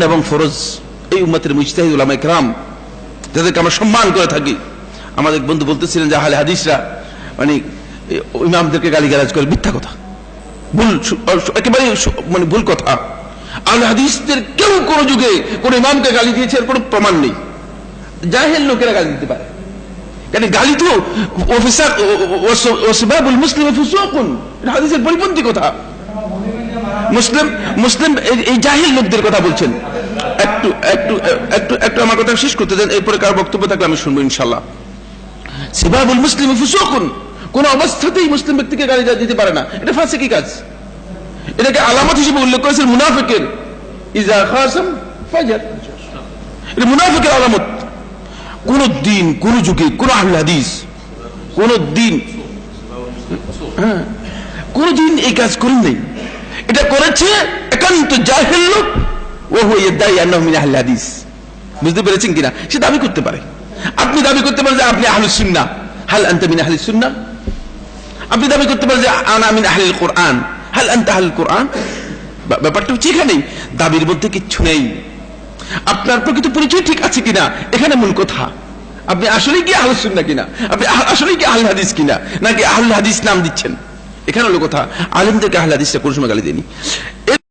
সুন্না এবং ফরজ এই উম্মতের মুজতাহিদ উলামা ইকরাম যাদেরকে আমরা সম্মান করে থাকি। আমাদের এক বন্ধু বলতেছিলেন যে আহলে হাদিসরা মানে ইমামদেরকে গালিগালাজ করে মিথ্যা কথা। ভুল একেবারে মানে ভুল কথা। আহলে হাদিসদের কেউ কোনো যুগে কোন ইমামকে গালি দিয়েছে এর কোনো প্রমাণ নেই। জাহেল লোকেরা গালি দিতে পারে। কারণ গালি তো অফিসার ওসবাবুল মুসলিম ফুসুকুন হাদিসের পরিপন্থী কথা। মুসলিম মুসলিম এই জাহিল লোকদের কথা বলছেন। একটু একটু একটু একটু আমার কথা শেষ করতে এরপরে কার বক্তব্য থাকলে আমি শুনব ইনশাল্লাহ সিবাবুল মুসলিম ফুসুকুন। কোন অবস্থাতেই মুসলিম ব্যক্তিকে দিতে পারে না। এটা ফাঁসে কি কাজ? এটাকে আলামত হিসেবে উল্লেখ করেছেন মুনাফিকের। ইজা ফাজার এটা মুনাফিকের আলামত। কোন দিন কোন যুগে কোন আহলে হাদিস কোন দিন হ্যাঁ, কোন দিন এই কাজ করেন নাই। এটা করেছে একান্ত জাহেল লোক। ও দায়ী আন্নাহু আহলে হাদিস। বুঝতে পেরেছেন কিনা? সে দাবি করতে পারে। আপনি দাবি করতে পারেন যে আপনি হাল মিন আপনি দাবি করতে পারেন যে আনা মিন কোরআন। হাল কোরআন? ব্যাপারটা হচ্ছে দাবির মধ্যে কিচ্ছু নেই। আপনার প্রকৃত পরিচয় ঠিক আছে কিনা? এখানে মূল কথা। আপনি আসলেই কি আহলুস সুন্নাহ কিনা? আপনি আসলেই কি আহল হাদিস কিনা? নাকি আহল হাদিস নাম দিচ্ছেন? এখানে হলো কথা। আলেমদেরকে আহল হাদিসটা কোনো সময় গালি দেয়নি?